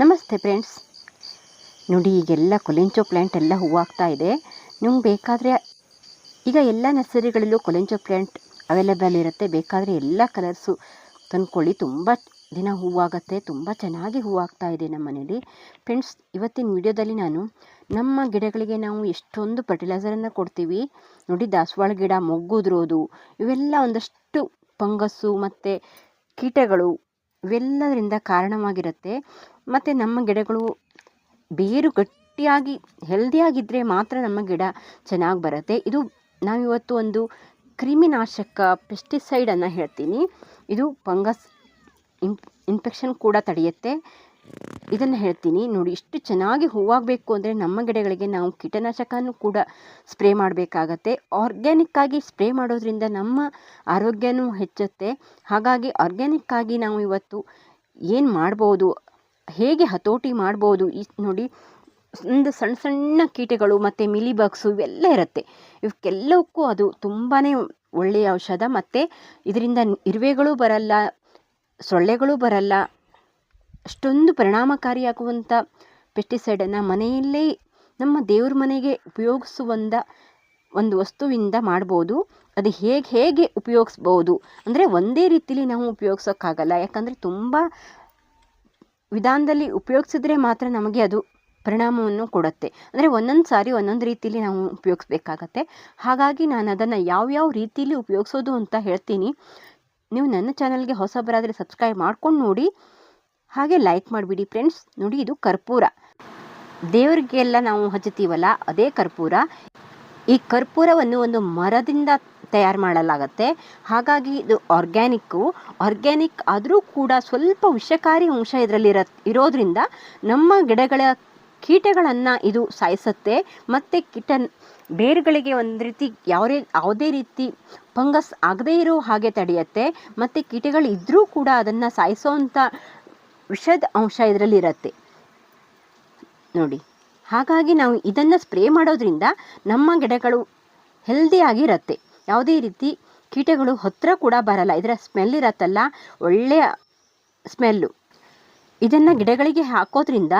ನಮಸ್ತೆ ಫ್ರೆಂಡ್ಸ್ ನೋಡಿ, ಈಗೆಲ್ಲ ಕೊಲೆಂಚೋ ಪ್ಲ್ಯಾಂಟ್ ಎಲ್ಲ ಹೂವಾಗ್ತಾ ಇದೆ. ನಿಮ್ಗೆ ಬೇಕಾದರೆ ಈಗ ಎಲ್ಲ ನರ್ಸರಿಗಳಲ್ಲೂ ಕೊಲೆಂಚೋ ಪ್ಲ್ಯಾಂಟ್ ಅವೈಲೇಬಲ್ ಇರುತ್ತೆ. ಬೇಕಾದರೆ ಎಲ್ಲ ಕಲರ್ಸು ತಂದ್ಕೊಳ್ಳಿ. ತುಂಬ ದಿನ ಹೂವಾಗುತ್ತೆ ತುಂಬ ಚೆನ್ನಾಗಿ ಹೂವಾಗ್ತಾ ಇದೆ ನಮ್ಮ ಮನೇಲಿ. ಫ್ರೆಂಡ್ಸ್ ಇವತ್ತಿನ ವಿಡಿಯೋದಲ್ಲಿ ನಾನು ನಮ್ಮ ಗಿಡಗಳಿಗೆ ನಾವು ಎಷ್ಟೊಂದು ಫರ್ಟಿಲೈಸರನ್ನು ಕೊಡ್ತೀವಿ. ನೋಡಿ, ದಾಸವಾಳ ಗಿಡ ಮೊಗ್ಗುದ್ರೋದು ಇವೆಲ್ಲ ಒಂದಷ್ಟು ಫಂಗಸ್ಸು ಮತ್ತು ಕೀಟಗಳು ಇವೆಲ್ಲದರಿಂದ ಕಾರಣವಾಗಿರುತ್ತೆ. ಮತ್ತು ನಮ್ಮ ಗಿಡಗಳು ಬೇರು ಗಟ್ಟಿಯಾಗಿ ಹೆಲ್ದಿಯಾಗಿದ್ದರೆ ಮಾತ್ರ ನಮ್ಮ ಗಿಡ ಚೆನ್ನಾಗಿ ಬರುತ್ತೆ. ಇದು ನಾವಿವತ್ತು ಒಂದು ಕ್ರಿಮಿನಾಶಕ ಪೆಸ್ಟಿಸೈಡನ್ನು ಹೇಳ್ತೀನಿ. ಇದು ಫಂಗಸ್ ಇನ್ ಇನ್ಫೆಕ್ಷನ್ ಕೂಡ ತಡೆಯುತ್ತೆ. ಇದನ್ನು ಹೇಳ್ತೀನಿ. ನೋಡಿ, ಇಷ್ಟು ಚೆನ್ನಾಗಿ ಹೂವಾಗಬೇಕು ಅಂದರೆ ನಮ್ಮ ಗಿಡಗಳಿಗೆ ನಾವು ಕೀಟನಾಶಕನೂ ಕೂಡ ಸ್ಪ್ರೇ ಮಾಡಬೇಕಾಗತ್ತೆ. ಆರ್ಗ್ಯಾನಿಕ್ಕಾಗಿ ಸ್ಪ್ರೇ ಮಾಡೋದ್ರಿಂದ ನಮ್ಮ ಆರೋಗ್ಯನೂ ಹೆಚ್ಚುತ್ತೆ. ಹಾಗಾಗಿ ಆರ್ಗ್ಯಾನಿಕ್ಕಾಗಿ ನಾವು ಇವತ್ತು ಏನು ಮಾಡ್ಬೋದು, ಹೇಗೆ ಹತೋಟಿ ಮಾಡ್ಬೋದು, ಈ ನೋಡಿ, ಒಂದು ಸಣ್ಣ ಸಣ್ಣ ಕೀಟಗಳು ಮತ್ತು ಮಿಲಿಬಗ್ಸು ಇವೆಲ್ಲ ಇರುತ್ತೆ. ಇವಕ್ಕೆಲ್ಲವಕ್ಕೂ ಅದು ತುಂಬಾ ಒಳ್ಳೆಯ ಔಷಧ. ಮತ್ತು ಇದರಿಂದ ಇರುವೆಗಳು ಬರಲ್ಲ, ಸೊಳ್ಳೆಗಳು ಬರಲ್ಲ ಅಷ್ಟೊಂದು ಪರಿಣಾಮಕಾರಿಯಾಗುವಂಥ ಪೆಸ್ಟಿಸೈಡನ್ನು ಮನೆಯಲ್ಲೇ ನಮ್ಮ ದೇವ್ರ ಮನೆಗೆ ಉಪಯೋಗಿಸುವಂಥ ಒಂದು ವಸ್ತುವಿಂದ ಮಾಡ್ಬೋದು. ಅದು ಹೇಗೆ ಹೇಗೆ ಉಪಯೋಗಿಸ್ಬೋದು ಅಂದರೆ ಒಂದೇ ರೀತಿಲಿ ನಾವು ಉಪಯೋಗಿಸೋಕ್ಕಾಗಲ್ಲ. ಯಾಕಂದರೆ ತುಂಬ ವಿಧಾನದಲ್ಲಿ ಉಪಯೋಗಿಸಿದ್ರೆ ಮಾತ್ರ ನಮಗೆ ಅದು ಪರಿಣಾಮವನ್ನು ಕೊಡುತ್ತೆ. ಅಂದರೆ ಒಂದೊಂದು ಸಾರಿ ಒಂದೊಂದು ರೀತಿಲಿ ನಾವು ಉಪಯೋಗಿಸ್ಬೇಕಾಗತ್ತೆ. ಹಾಗಾಗಿ ನಾನು ಅದನ್ನು ಯಾವ್ಯಾವ ರೀತಿಲಿ ಉಪಯೋಗಿಸೋದು ಅಂತ ಹೇಳ್ತೀನಿ. ನೀವು ನನ್ನ ಚಾನಲ್ಗೆ ಹೊಸಬರಾದರೆ ಸಬ್ಸ್ಕ್ರೈಬ್ ಮಾಡ್ಕೊಂಡು ನೋಡಿ. ಹಾಗೆ ಲೈಕ್ ಮಾಡಿಬಿಡಿ ಫ್ರೆಂಡ್ಸ್ ನೋಡಿ ಇದು ಕರ್ಪೂರ. ದೇವರಿಗೆಲ್ಲ ನಾವು ಹಚ್ಚುತ್ತೀವಲ್ಲ, ಅದೇ ಕರ್ಪೂರ. ಈ ಕರ್ಪೂರವನ್ನು ಒಂದು ಮರದಿಂದ ತಯಾರು ಮಾಡಲಾಗತ್ತೆ. ಹಾಗಾಗಿ ಇದು ಆರ್ಗ್ಯಾನಿಕ್ಕು ಆರ್ಗ್ಯಾನಿಕ್ ಆದರೂ ಕೂಡ ಸ್ವಲ್ಪ ವಿಷಕಾರಿ ಅಂಶ ಇದರಲ್ಲಿ ಇರ, ಇರೋದ್ರಿಂದ ನಮ್ಮ ಗಿಡಗಳ ಕೀಟಗಳನ್ನು ಇದು ಸಾಯಿಸುತ್ತೆ. ಮತ್ತು ಕೀಟ ಬೇರುಗಳಿಗೆ ಒಂದು ರೀತಿ ಯಾವುದೇ ಯಾವುದೇ ರೀತಿ ಫಂಗಸ್ ಆಗದೇ ಇರೋ ಹಾಗೆ ತಡೆಯುತ್ತೆ. ಮತ್ತು ಕೀಟಗಳು ಇದ್ದರೂ ಕೂಡ ಅದನ್ನು ಸಾಯಿಸೋವಂಥ ವಿಷದ ಅಂಶ ಇದರಲ್ಲಿ ಇರುತ್ತೆ ನೋಡಿ, ಹಾಗಾಗಿ ನಾವು ಇದನ್ನು ಸ್ಪ್ರೇ ಮಾಡೋದ್ರಿಂದ ನಮ್ಮ ಗಿಡಗಳು ಹೆಲ್ದಿಯಾಗಿರುತ್ತೆ ಯಾವುದೇ ರೀತಿ ಕೀಟಗಳು ಹತ್ತಿರ ಕೂಡ ಬರಲ್ಲ, ಇದರ ಸ್ಮೆಲ್ ಇರತ್ತಲ್ಲ, ಒಳ್ಳೆಯ ಸ್ಮೆಲ್ಲು ಇದನ್ನು ಗಿಡಗಳಿಗೆ ಹಾಕೋದ್ರಿಂದ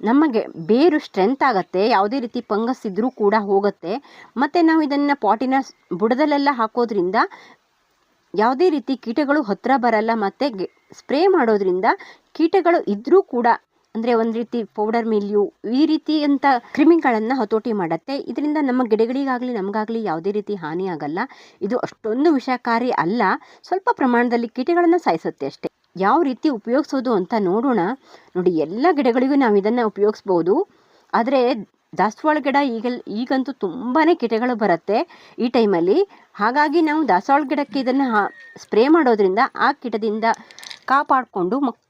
ನಮಗೆ ಬೇರು ಸ್ಟ್ರೆಂತ್ ಆಗುತ್ತೆ, ಯಾವುದೇ ರೀತಿ ಫಂಗಸ್ ಇದ್ದರೂ ಕೂಡ ಹೋಗುತ್ತೆ. ಮತ್ತು ನಾವು ಇದನ್ನು ಪಾಟಿನ ಬುಡದಲ್ಲೆಲ್ಲ ಹಾಕೋದ್ರಿಂದ ಯಾವುದೇ ರೀತಿ ಕೀಟಗಳು ಹತ್ತಿರ ಬರಲ್ಲ, ಮತ್ತು ಸ್ಪ್ರೇ ಮಾಡೋದ್ರಿಂದ ಕೀಟಗಳು ಇದ್ದರೂ ಕೂಡ, ಅಂದರೆ ಒಂದು ರೀತಿ ಪೌಡರ್ ಮಿಲ್ಯು ಈ ರೀತಿಯಂಥ ಕ್ರಿಮಿಗಳನ್ನು ಹತೋಟಿ ಮಾಡುತ್ತೆ. ಇದರಿಂದ ನಮ್ಮ ಗಿಡಗಳಿಗಾಗಲಿ, ನಮಗಾಗಲಿ ಯಾವುದೇ ರೀತಿ ಹಾನಿ ಆಗಲ್ಲ. ಇದು ಅಷ್ಟೊಂದು ವಿಷಕಾರಿ ಅಲ್ಲ. ಸ್ವಲ್ಪ ಪ್ರಮಾಣದಲ್ಲಿ ಕೀಟಗಳನ್ನು ಸಾಯಿಸುತ್ತೆ ಅಷ್ಟೇ. ಯಾವ ರೀತಿ ಉಪಯೋಗಿಸೋದು ಅಂತ ನೋಡೋಣ. ನೋಡಿ, ಎಲ್ಲ ಗಿಡಗಳಿಗೂ ನಾವು ಇದನ್ನು ಉಪಯೋಗಿಸ್ಬೋದು. ಆದರೆ ದಾಸವಾಳ ಗಿಡ ಈಗ ಈಗಂತೂ ತುಂಬಾ ಕೀಟಗಳು ಬರುತ್ತೆ ಈ ಟೈಮಲ್ಲಿ. ಹಾಗಾಗಿ ನಾವು ದಾಸವಾಳ ಗಿಡಕ್ಕೆ ಇದನ್ನು ಸ್ಪ್ರೇ ಮಾಡೋದ್ರಿಂದ ಆ ಕೀಟದಿಂದ ಕಾಪಾಡಿಕೊಂಡು ಮಕ್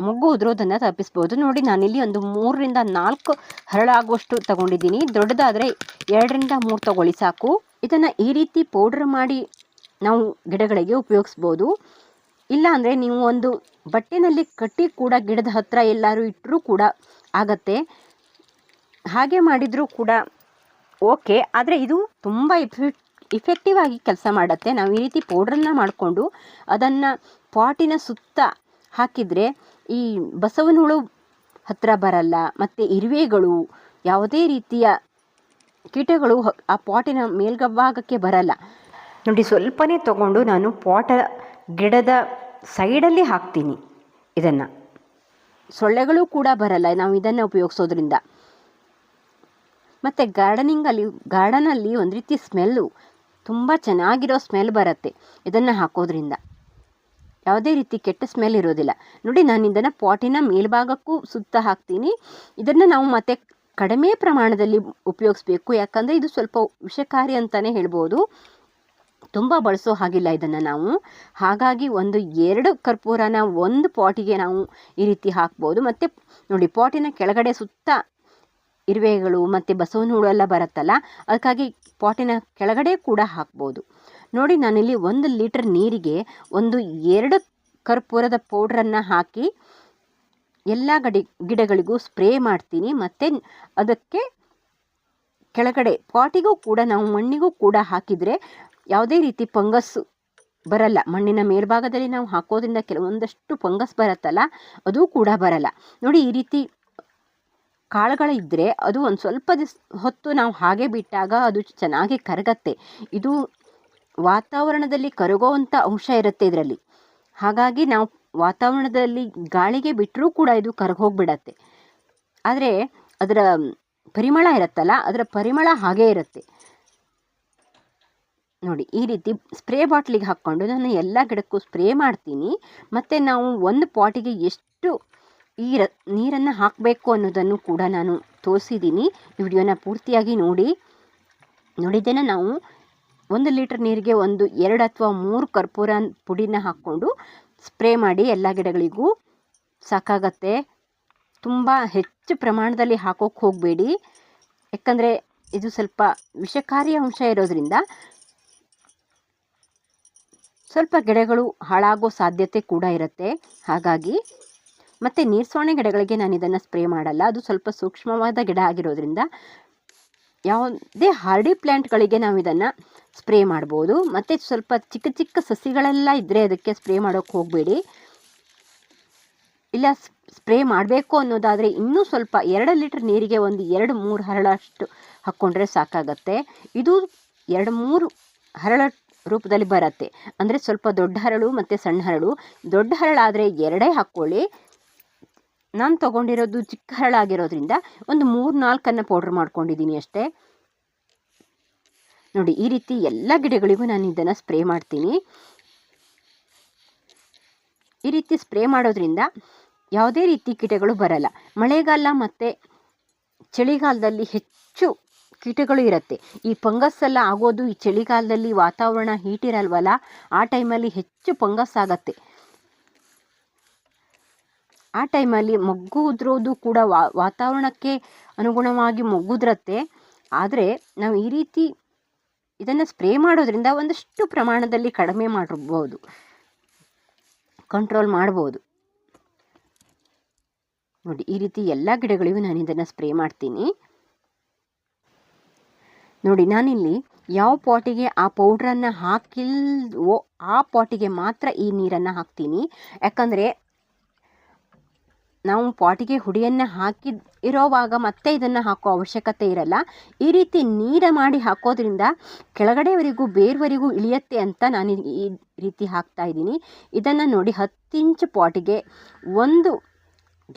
ಮೊಗ್ಗು ಉದುರೋದನ್ನು ತಪ್ಪಿಸ್ಬೋದು. ನೋಡಿ, ನಾನಿಲ್ಲಿ ಒಂದು ಮೂರರಿಂದ ನಾಲ್ಕು ಹರಳಾಗುವಷ್ಟು ತಗೊಂಡಿದ್ದೀನಿ. ದೊಡ್ಡದಾದರೆ ಎರಡರಿಂದ ಮೂರು ತಗೊಳ್ಳಿ ಸಾಕು. ಇದನ್ನು ಈ ರೀತಿ ಪೌಡ್ರ್ ಮಾಡಿ ನಾವು ಗಿಡಗಳಿಗೆ ಉಪಯೋಗಿಸ್ಬೋದು. ಇಲ್ಲ ಅಂದರೆ ನೀವು ಒಂದು ಬಟ್ಟೆನಲ್ಲಿ ಕಟ್ಟಿ ಕೂಡ ಗಿಡದ ಹತ್ತಿರ ಎಲ್ಲರೂ ಇಟ್ಟರೂ ಕೂಡ ಆಗತ್ತೆ. ಹಾಗೆ ಮಾಡಿದರೂ ಕೂಡ ಓಕೆ. ಆದರೆ ಇದು ತುಂಬ ಇಫೆಕ್ಟ್ ಇಫೆಕ್ಟಿವ್ ಆಗಿ ಕೆಲಸ ಮಾಡುತ್ತೆ. ನಾವು ಈ ರೀತಿ ಪೌಡ್ರನ್ನ ಮಾಡಿಕೊಂಡು ಅದನ್ನು ಪಾಟಿನ ಸುತ್ತ ಹಾಕಿದರೆ ಈ ಬಸವನ ಹುಳು ಹತ್ತಿರ ಬರಲ್ಲ ಮತ್ತು ಇರುವೆಗಳು ಯಾವುದೇ ರೀತಿಯ ಕೀಟಗಳು ಆ ಪಾಟಿನ ಮೇಲ್ಗಭಾಗಕ್ಕೆ ಬರಲ್ಲ. ನೋಡಿ ಸ್ವಲ್ಪನೇ ತಗೊಂಡು ನಾನು ಪಾಟ ಗಿಡದ ಸೈಡಲ್ಲಿ ಹಾಕ್ತೀನಿ ಇದನ್ನು. ಸೊಳ್ಳೆಗಳು ಕೂಡ ಬರಲ್ಲ ನಾವು ಇದನ್ನು ಉಪಯೋಗಿಸೋದ್ರಿಂದ. ಮತ್ತು ಗಾರ್ಡನಿಂಗಲ್ಲಿ ಗಾರ್ಡನಲ್ಲಿ ಒಂದು ರೀತಿ ಸ್ಮೆಲ್ಲು ತುಂಬ ಚೆನ್ನಾಗಿರೋ ಸ್ಮೆಲ್ ಬರುತ್ತೆ ಇದನ್ನು ಹಾಕೋದ್ರಿಂದ. ಯಾವುದೇ ರೀತಿ ಕೆಟ್ಟ ಸ್ಮೆಲ್ ಇರೋದಿಲ್ಲ. ನೋಡಿ, ನಾನು ಇದನ್ನು ಪಾಟಿನ ಮೇಲ್ಭಾಗಕ್ಕೂ ಸುತ್ತ ಹಾಕ್ತೀನಿ. ಇದನ್ನು ನಾವು ಮತ್ತೆ ಕಡಿಮೆ ಪ್ರಮಾಣದಲ್ಲಿ ಉಪಯೋಗಿಸ್ಬೇಕು. ಯಾಕಂದರೆ ಇದು ಸ್ವಲ್ಪ ವಿಷಕಾರಿ ಅಂತಲೇ ಹೇಳ್ಬೋದು. ತುಂಬ ಬಳಸೋ ಹಾಗಿಲ್ಲ ಇದನ್ನು ನಾವು. ಹಾಗಾಗಿ ಒಂದು ಎರಡು ಕರ್ಪೂರನ ಒಂದು ಪಾಟಿಗೆ ನಾವು ಈ ರೀತಿ ಹಾಕ್ಬೋದು. ಮತ್ತು ನೋಡಿ ಪಾಟಿನ ಕೆಳಗಡೆ ಸುತ್ತ ಇರುವೆಗಳು ಮತ್ತು ಬಸವನ ಹುಳು ಎಲ್ಲ ಬರುತ್ತಲ್ಲ, ಅದಕ್ಕಾಗಿ ಪಾಟಿನ ಕೆಳಗಡೆ ಕೂಡ ಹಾಕ್ಬೋದು. ನೋಡಿ, ನಾನಿಲ್ಲಿ ಒಂದು ಲೀಟರ್ ನೀರಿಗೆ ಒಂದು ಎರಡು ಕರ್ಪೂರದ ಪೌಡ್ರನ್ನು ಹಾಕಿ ಎಲ್ಲ ಗಡಿ, ಗಿಡಗಳಿಗೂ ಸ್ಪ್ರೇ ಮಾಡ್ತೀನಿ. ಮತ್ತು ಅದಕ್ಕೆ ಕೆಳಗಡೆ ಪಾಟಿಗೂ ಕೂಡ, ನಾವು ಮಣ್ಣಿಗೂ ಕೂಡ ಹಾಕಿದರೆ ಯಾವುದೇ ರೀತಿ ಫಂಗಸ್ ಬರಲ್ಲ. ಮಣ್ಣಿನ ಮೇಲ್ಭಾಗದಲ್ಲಿ ನಾವು ಹಾಕೋದ್ರಿಂದ ಕೆಲವೊಂದಷ್ಟು ಫಂಗಸ್ ಬರುತ್ತಲ್ಲ, ಅದು ಕೂಡ ಬರಲ್ಲ. ನೋಡಿ, ಈ ರೀತಿ ಕಾಳುಗಳಿದ್ದರೆ ಅದು ಒಂದು ಸ್ವಲ್ಪ ದಿವಸ ಹೊತ್ತು ನಾವು ಹಾಗೆ ಬಿಟ್ಟಾಗ ಅದು ಚೆನ್ನಾಗಿ ಕರಗತ್ತೆ. ಇದು ವಾತಾವರಣದಲ್ಲಿ ಕರಗೋವಂಥ ಅಂಶ ಇರುತ್ತೆ ಇದರಲ್ಲಿ. ಹಾಗಾಗಿ ನಾವು ವಾತಾವರಣದಲ್ಲಿ ಗಾಳಿಗೆ ಬಿಟ್ಟರೂ ಕೂಡ ಇದು ಕರಗೋಗ್ಬಿಡತ್ತೆ. ಆದರೆ ಅದರ ಪರಿಮಳ ಇರುತ್ತಲ್ಲ, ಅದರ ಪರಿಮಳ ಹಾಗೇ ಇರುತ್ತೆ. ನೋಡಿ, ಈ ರೀತಿ ಸ್ಪ್ರೇ ಬಾಟ್ಲಿಗೆ ಹಾಕ್ಕೊಂಡು ನಾನು ಎಲ್ಲ ಗಿಡಕ್ಕೂ ಸ್ಪ್ರೇ ಮಾಡ್ತೀನಿ. ಮತ್ತು ನಾವು ಒಂದು ಪಾಟಿಗೆ ಎಷ್ಟು ಈ ರ ನೀರನ್ನು ಹಾಕಬೇಕು ಅನ್ನೋದನ್ನು ಕೂಡ ನಾನು ತೋರಿಸಿದ್ದೀನಿ. ಈ ವಿಡಿಯೋನ ಪೂರ್ತಿಯಾಗಿ ನೋಡಿ. ನೋಡಿದ್ದೇನೆ ನಾವು ಒಂದು ಲೀಟ್ರ್ ನೀರಿಗೆ ಒಂದು ಎರಡು ಅಥವಾ ಮೂರು ಕರ್ಪೂರ ಪುಡಿನ ಹಾಕ್ಕೊಂಡು ಸ್ಪ್ರೇ ಮಾಡಿ ಎಲ್ಲ ಗಿಡಗಳಿಗೂ. ಸಾಕಾಗತ್ತೆ. ತುಂಬ ಹೆಚ್ಚು ಪ್ರಮಾಣದಲ್ಲಿ ಹಾಕೋಕ್ಕೆ ಹೋಗಬೇಡಿ. ಯಾಕಂದರೆ ಇದು ಸ್ವಲ್ಪ ವಿಷಕಾರಿ ಅಂಶ ಇರೋದ್ರಿಂದ ಸ್ವಲ್ಪ ಗಿಡಗಳು ಹಾಳಾಗೋ ಸಾಧ್ಯತೆ ಕೂಡ ಇರುತ್ತೆ. ಹಾಗಾಗಿ ಮತ್ತು ನೀರ್ಸೋಣೆ ಗಿಡಗಳಿಗೆ ನಾನು ಇದನ್ನು ಸ್ಪ್ರೇ ಮಾಡಲ್ಲ. ಅದು ಸ್ವಲ್ಪ ಸೂಕ್ಷ್ಮವಾದ ಗಿಡ ಆಗಿರೋದ್ರಿಂದ ಯಾವುದೇ ಹಾರ್ಡಿ ಪ್ಲ್ಯಾಂಟ್ಗಳಿಗೆ ನಾವು ಇದನ್ನು ಸ್ಪ್ರೇ ಮಾಡ್ಬೋದು. ಮತ್ತು ಸ್ವಲ್ಪ ಚಿಕ್ಕ ಚಿಕ್ಕ ಸಸಿಗಳೆಲ್ಲ ಇದ್ದರೆ ಅದಕ್ಕೆ ಸ್ಪ್ರೇ ಮಾಡೋಕ್ಕೆ ಹೋಗಬೇಡಿ. ಇಲ್ಲ ಸ್ಪ್ರೇ ಮಾಡಬೇಕು ಅನ್ನೋದಾದರೆ ಇನ್ನೂ ಸ್ವಲ್ಪ ಎರಡು ಲೀಟ್ರ್ ನೀರಿಗೆ ಒಂದು ಎರಡು ಮೂರು ಹರಳಷ್ಟು ಹಾಕ್ಕೊಂಡ್ರೆ ಸಾಕಾಗತ್ತೆ. ಇದು ಎರಡು ಮೂರು ಹರಳ ರೂಪದಲ್ಲಿ ಬರುತ್ತೆ. ಅಂದರೆ ಸ್ವಲ್ಪ ದೊಡ್ಡ ಹರಳು ಮತ್ತು ಸಣ್ಣ ಹರಳು. ದೊಡ್ಡ ಹರಳಾದರೆ ಎರಡೇ ಹಾಕ್ಕೊಳ್ಳಿ. ನಾನು ತೊಗೊಂಡಿರೋದು ಚಿಕ್ಕ ಹರಳಾಗಿರೋದ್ರಿಂದ ಒಂದು ಮೂರು ನಾಲ್ಕನ್ನು ಪೌಡ್ರ್ ಮಾಡ್ಕೊಂಡಿದ್ದೀನಿ ಅಷ್ಟೇ. ನೋಡಿ, ಈ ರೀತಿ ಎಲ್ಲ ಗಿಡಗಳಿಗೂ ನಾನು ಇದನ್ನು ಸ್ಪ್ರೇ ಮಾಡ್ತೀನಿ. ಈ ರೀತಿ ಸ್ಪ್ರೇ ಮಾಡೋದ್ರಿಂದ ಯಾವುದೇ ರೀತಿ ಕೀಟಗಳು ಬರಲ್ಲ. ಮಳೆಗಾಲ ಮತ್ತು ಚಳಿಗಾಲದಲ್ಲಿ ಹೆಚ್ಚು ಕೀಟಗಳು ಇರುತ್ತೆ. ಈ ಫಂಗಸ್ ಎಲ್ಲ ಆಗೋದು ಈ ಚಳಿಗಾಲದಲ್ಲಿ ವಾತಾವರಣ ಹೀಟ್ ಇರಲ್ವಲ್ಲ? ಆ ಟೈಮಲ್ಲಿ ಹೆಚ್ಚು ಫಂಗಸ್ ಆಗತ್ತೆ. ಆ ಟೈಮಲ್ಲಿ ಮೊಗ್ಗು ಉದುರೋದು ಕೂಡ ವಾತಾವರಣಕ್ಕೆ ಅನುಗುಣವಾಗಿ ಮಗ್ಗುದ್ರತ್ತೆ ಆದರೆ ನಾವು ಈ ರೀತಿ ಇದನ್ನು ಸ್ಪ್ರೇ ಮಾಡೋದ್ರಿಂದ ಒಂದಷ್ಟು ಪ್ರಮಾಣದಲ್ಲಿ ಕಡಿಮೆ ಮಾಡಿರ್ಬೋದು ಕಂಟ್ರೋಲ್ ಮಾಡ್ಬೋದು. ನೋಡಿ, ಈ ರೀತಿ ಎಲ್ಲ ಗಿಡಗಳಿಗೂ ನಾನು ಇದನ್ನು ಸ್ಪ್ರೇ ಮಾಡ್ತೀನಿ. ನೋಡಿ, ನಾನಿಲ್ಲಿ ಯಾವ ಪಾಟಿಗೆ ಆ ಪೌಡ್ರನ್ನು ಹಾಕಿಲ್ವೋ ಆ ಪಾಟಿಗೆ ಮಾತ್ರ ಈ ನೀರನ್ನು ಹಾಕ್ತೀನಿ. ಯಾಕಂದರೆ ನಾವು ಪಾಟಿಗೆ ಹುಡಿಯನ್ನು ಹಾಕಿ ಇರೋವಾಗ ಮತ್ತೆ ಇದನ್ನು ಹಾಕೋ ಅವಶ್ಯಕತೆ ಇರಲ್ಲ. ಈ ರೀತಿ ನೀರ ಮಾಡಿ ಹಾಕೋದ್ರಿಂದ ಕೆಳಗಡೆವರೆಗೂ ಬೇರ್ವರೆಗೂ ಇಳಿಯತ್ತೆ ಅಂತ ನಾನು ಈ ರೀತಿ ಹಾಕ್ತಾ ಇದ್ದೀನಿ. ಇದನ್ನು ನೋಡಿ ಹತ್ತು ಇಂಚು ಪಾಟಿಗೆ ಒಂದು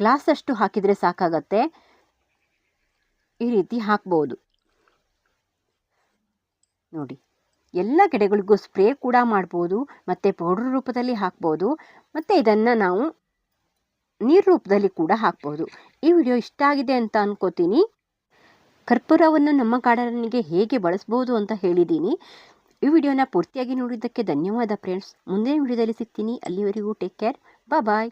ಗ್ಲಾಸಷ್ಟು ಹಾಕಿದರೆ ಸಾಕಾಗತ್ತೆ. ಈ ರೀತಿ ಹಾಕ್ಬೋದು. ನೋಡಿ, ಎಲ್ಲ ಗಿಡಗಳಿಗೂ ಸ್ಪ್ರೇ ಕೂಡ ಮಾಡ್ಬೋದು, ಮತ್ತು ಪೌಡ್ರ್ ರೂಪದಲ್ಲಿ ಹಾಕ್ಬೋದು, ಮತ್ತು ಇದನ್ನು ನಾವು ನೀರು ರೂಪದಲ್ಲಿ ಕೂಡ ಹಾಕ್ಬೋದು. ಈ ವಿಡಿಯೋ ಇಷ್ಟ ಆಗಿದೆ ಅಂತ ಅನ್ಕೋತೀನಿ. ಕರ್ಪೂರವನ್ನು ನಮ್ಮ ಗಾರ್ಡನಿಗೆ ಹೇಗೆ ಬಳಸ್ಬೋದು ಅಂತ ಹೇಳಿದ್ದೀನಿ ಈ ವಿಡಿಯೋನ ಪೂರ್ತಿಯಾಗಿ ನೋಡಿದ್ದಕ್ಕೆ ಧನ್ಯವಾದ ಫ್ರೆಂಡ್ಸ್ ಮುಂದಿನ ವಿಡಿಯೋದಲ್ಲಿ ಸಿಗ್ತೀನಿ. ಅಲ್ಲಿವರೆಗೂ ಟೇಕ್ ಕೇರ್ ಬಾಯ್